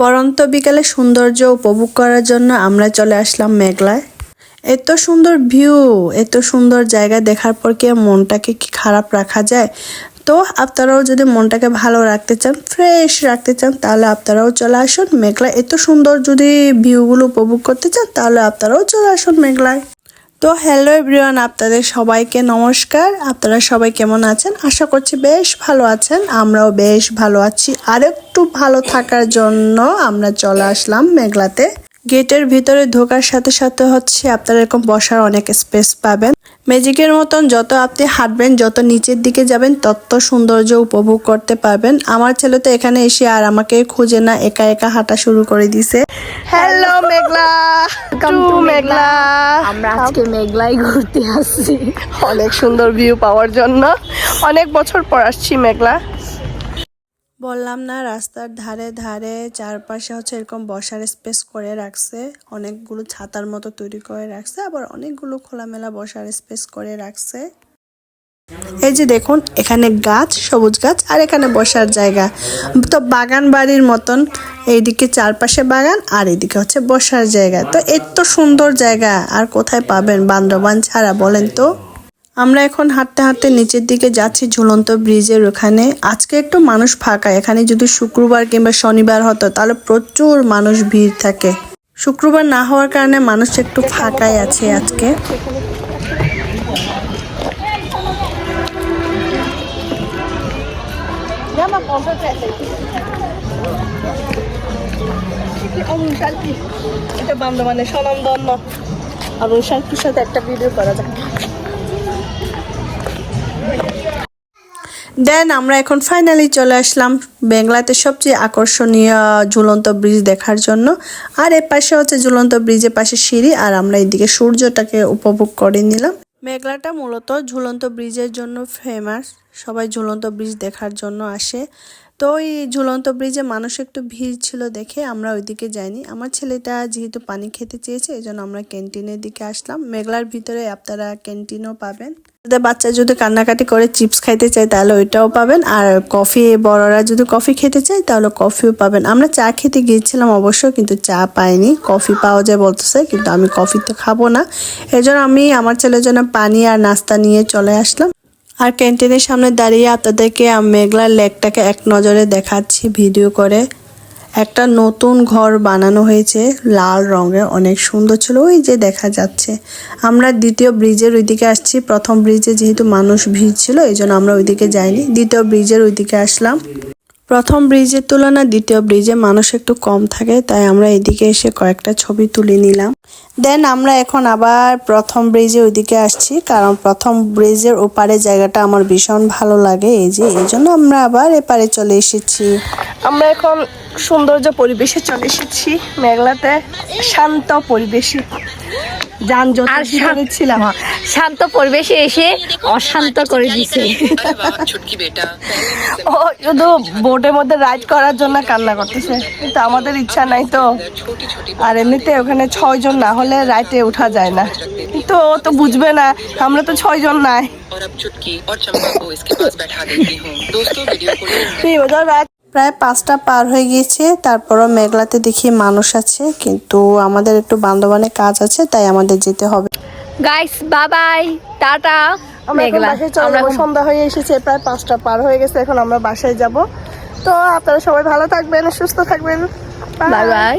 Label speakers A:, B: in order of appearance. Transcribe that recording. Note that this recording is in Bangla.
A: পরন্ত বিকালে সৌন্দর্য উপভোগ করার জন্য আমরা চলে আসলাম মেঘলায়। এত সুন্দর ভিউ এত সুন্দর জায়গা দেখার পর কি মনটাকে কি খারাপ রাখা যায়? তো আপনারাও যদি মনটাকে ভালো রাখতে চান ফ্রেশ রাখতে চান, তাহলে আপনারাও চলে আসুন মেঘলায়। এত সুন্দর যদি ভিউগুলো উপভোগ করতে চান, তাহলে আপনারাও চলে আসুন মেঘলায়। তো হ্যালো এভরিওয়ান আপনাদের সবাইকে নমস্কার। আপনারা সবাই কেমন আছেন? আশা করছি বেশ ভালো আছেন। আমরাও বেশ ভালো আছি। আরেকটু ভালো থাকার জন্য আমরা চলে আসলাম মেঘলাতে। গেটের ভিতরে ঢোকার সাথে সাথে হচ্ছে আপনারা এরকম বসার অনেক স্পেস পাবেন। ম্যাজিকের মতন যত আপনি হাঁটবেন যত নিচের দিকে যাবেন তত সৌন্দর্য উপভোগ করতে পারবেন। আমার ছেলে তো এখানে এসে আর আমাকে খুঁজে না একা একা হাঁটা শুরু করে দিছে। হ্যালো মেঘলা! মেঘলা
B: আমরা আজকে মেঘলাই ঘুরতে আসছি।
C: অনেক সুন্দর ভিউ পাওয়ার জন্য। অনেক বছর পর আসছি মেঘলা।
A: বললাম না, রাস্তার ধারে ধারে চারপাশে হচ্ছে এরকম বসার স্পেস করে রাখছে। অনেকগুলো ছাতার মতো তৈরি করে রাখছে, আবার অনেকগুলো খোলামেলা বসার স্পেস করে রাখছে। এই যে দেখুন, এখানে গাছ, সবুজ গাছ, আর এখানে বসার জায়গা। তো বাগান বাড়ির মতন, এইদিকে চারপাশে বাগান, আর এদিকে হচ্ছে বসার জায়গা। তো এত সুন্দর জায়গা, আর কোথায় পাবেন বান্দরবান ছাড়া বলেন তো? আমরা এখন হাঁটতে হাঁটতে নিচের দিকে যাচ্ছি ঝুলন্ত ব্রিজের ওখানে। আজকে একটু মানুষ ফাঁকা, এখানে যদি শুক্রবার কিংবা শনিবার হতো, তাহলে প্রচুর মানুষ ভিড় থাকে। শুক্রবার না হওয়ার কারণে মানুষ একটু ফাঁকাই আছে আজকে।
C: এটা বান্দরবানের স্বনামধন্য আর ওই সাথে একটা ভিডিও করা যায়
A: দেন আমরা এখন ফাইনালি চলে আসলাম বাংলাতে সবচেয়ে আকর্ষণীয় ঝুলন্ত ব্রিজ দেখার জন্য। আর এর পাশে হচ্ছে ঝুলন্ত ব্রিজের পাশে সিঁড়ি, আর আমরা এদিকে সূর্যটাকে উপভোগ করে নিলাম। মেঘলাটা মূলত ঝুলন্ত ব্রিজের জন্য ফেমাস সবাই ঝুলন্ত ব্রিজ দেখার জন্য আসে। তো এই ঝুলন্ত ব্রিজে মানুষ একটু ভিড় ছিল দেখে আমরা ওইদিকে যাইনি। আমার ছেলেটা যেহেতু পানি খেতে চেয়েছে এই জন্য আমরা ক্যান্টিনের দিকে আসলাম। মেঘলার ভিতরে আপনারা ক্যান্টিনও পাবেন। আপনাদের বাচ্চা যদি কান্নাকাটি করে চিপস খাইতে চায়, তাহলে ওইটাও পাবেন। আর কফি, বড়রা যদি কফি খেতে চায়, তাহলে কফিও পাবেন। আমরা চা খেতে গিয়েছিলাম অবশ্য, কিন্তু চা পাইনি। কফি পাওয়া যায় বলতেছে, কিন্তু আমি কফি তো খাব না। এই জন্য আমি, আমার ছেলের জন্য পানি আর নাস্তা নিয়ে চলে আসলাম। আর ক্যান্টিনের সামনে দাঁড়িয়ে আপনাদেরকে মেঘলার লেকটাকে এক নজরে দেখাচ্ছি, ভিডিও করে। একটা নতুন ঘর বানানো হয়েছে, লাল রঙের অনেক সুন্দর ছিল, ওই যে দেখা যাচ্ছে। আমরা দ্বিতীয় ব্রিজের ওইদিকে আসছি, প্রথম ব্রিজে যেহেতু মানুষ ভিড় ছিল এই জন্য আমরা ওইদিকে যাইনি। দ্বিতীয় ব্রিজের ওইদিকে আসলাম। প্রথম ব্রিজের তুলনায় দ্বিতীয় ব্রিজে মানুষ একটু কম থাকে, তাই আমরা এদিকে এসে কয়েকটা ছবি তুলে নিলাম। দেন আমরা এখন আবার প্রথম ব্রিজে ওইদিকে আসছি, কারণ প্রথম ব্রিজের ওপারে জায়গাটা আমার ভীষণ ভালো লাগে, এই যে, এই জন্য আমরা আবার এপারে চলে এসেছি।
C: আমরা এখন সৌন্দর্য পরিবেশে চলে এসেছি, মেঘলাতে শান্ত পরিবেশে। যানজট
B: আর
C: ভিতরে ছিলাম
B: শান্ত পরিবেশে এসে অশান্ত করে দিছে
D: छुटकी बेटा
C: ও শুধু বোটের মধ্যে রাইড করার জন্য কান্না করতেছে কিন্তু আমাদের ইচ্ছা নাই তো
D: छोटी छोटी
C: আর এমনিতে ওখানে ছয় জন না হলে রাইটে ওঠা যায় না কিন্তু ও তো বুঝবে না আমরা তো ছয় জন নাই
D: और अब चुटकी और चंपा को इसके पास बैठा देती हूँ दोस्तों वीडियो को
C: তুই ওদের রাইড
A: প্রায় পাঁচটা পার হয়ে গিয়েছে। তারপরও মেঘলাতে দেখি মানুষ আছে কিন্তু আমাদের একটু বান্ধবানে কাজ আছে তাই আমাদের যেতে হবে।
B: গাইস বাবাই টাটা
C: আমরা এখন
B: মেঘলা।
C: বাসায় চলে
B: আমরা
C: সন্ধ্যা হয়ে এসেছে প্রায় পাঁচটা পার হয়ে গেছে এখন আমরা বাসায় যাব। তো আপনারা সবাই ভালো থাকবেন সুস্থ থাকবেন।
B: Bye bye